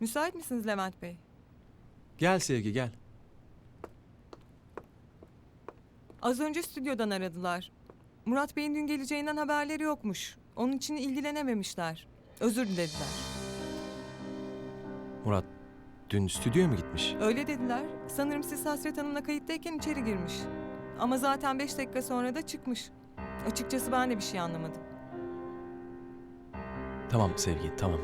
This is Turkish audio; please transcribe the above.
Müsait misiniz Levent Bey? Gel Sevgi gel. Az önce stüdyodan aradılar. Murat Bey'in dün geleceğinden haberleri yokmuş. Onun için ilgilenememişler. Özür dilediler. Murat dün stüdyoya mı gitmiş? Öyle dediler. Sanırım siz Hasret Hanım'la kayıttayken içeri girmiş. Ama zaten beş dakika sonra da çıkmış. Açıkçası ben de bir şey anlamadım. Tamam Sevgi tamam.